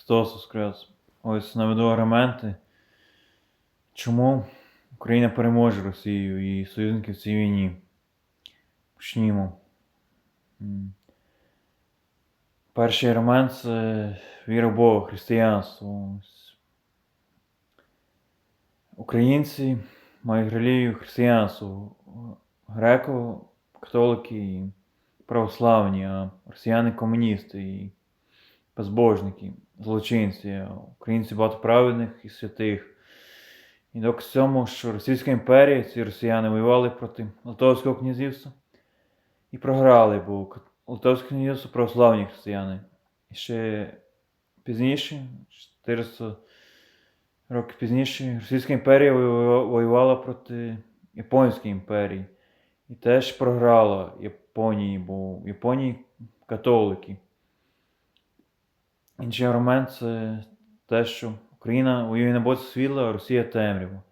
Христос Воскрес. Ось наведу аргументи, чому Україна переможе Росію і союзників в цій війні. Почнімо. Перший аргумент це віра в Бога, християнство. Українці мають релігію християнство. Греко, католики і православні, а росіяни комуністи безбожники, злочинці, українці багато праведних і святих. І доказ цьому, що Російська імперія, ці росіяни воювали проти Литовського князівства і програли, бо Литовське князівство православні християни. І ще пізніше, 400 років пізніше, Російська імперія воювала проти Японської імперії. І теж програла Японії, бо в Японії католики. Інший аргумент це те, що Україна воює на боці світла, а Росія темрява.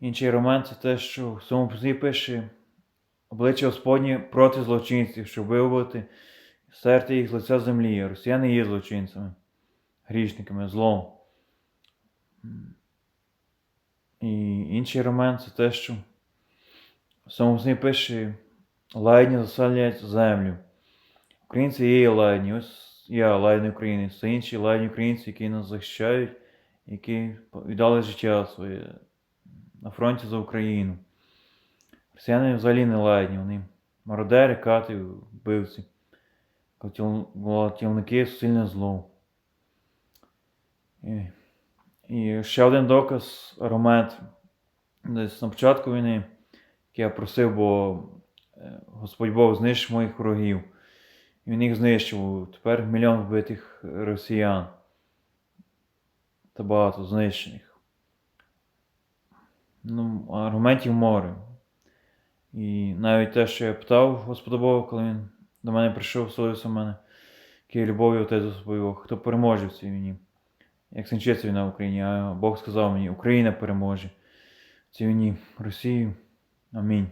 Інший аргумент це те, що в своєму письмі пише обличчя Господнє проти злочинців, щоб виявити серце їх з лиця землі. Росіяни є злочинцями, грішниками, злом. І інший аргумент це те, що в своєму письмі пише лайні заселяють землю. Українці є лайні. Ось я лайний українець, це інші лайні українці, які нас захищають, які віддали життя своє на фронті за Україну. Росіяни взагалі не лайні, вони мародери, кати, вбивці, гвалтівники, суцільне зло. І, і ще один доказ, аргумент, десь на початку війни, який я просив, бо е, Господь Бог знищив моїх ворогів. І він їх знищив. Тепер мільйон вбитих росіян. Та багато знищених. Ну, аргументів море. І навіть те, що я питав Господа Бога, коли він до мене прийшов, в мене, який любов'ю отець заповів, хто переможе в цій війні. Як скінчиться війна в Україні, а Бог сказав мені, Україна переможе в цій війні Росію. Амінь.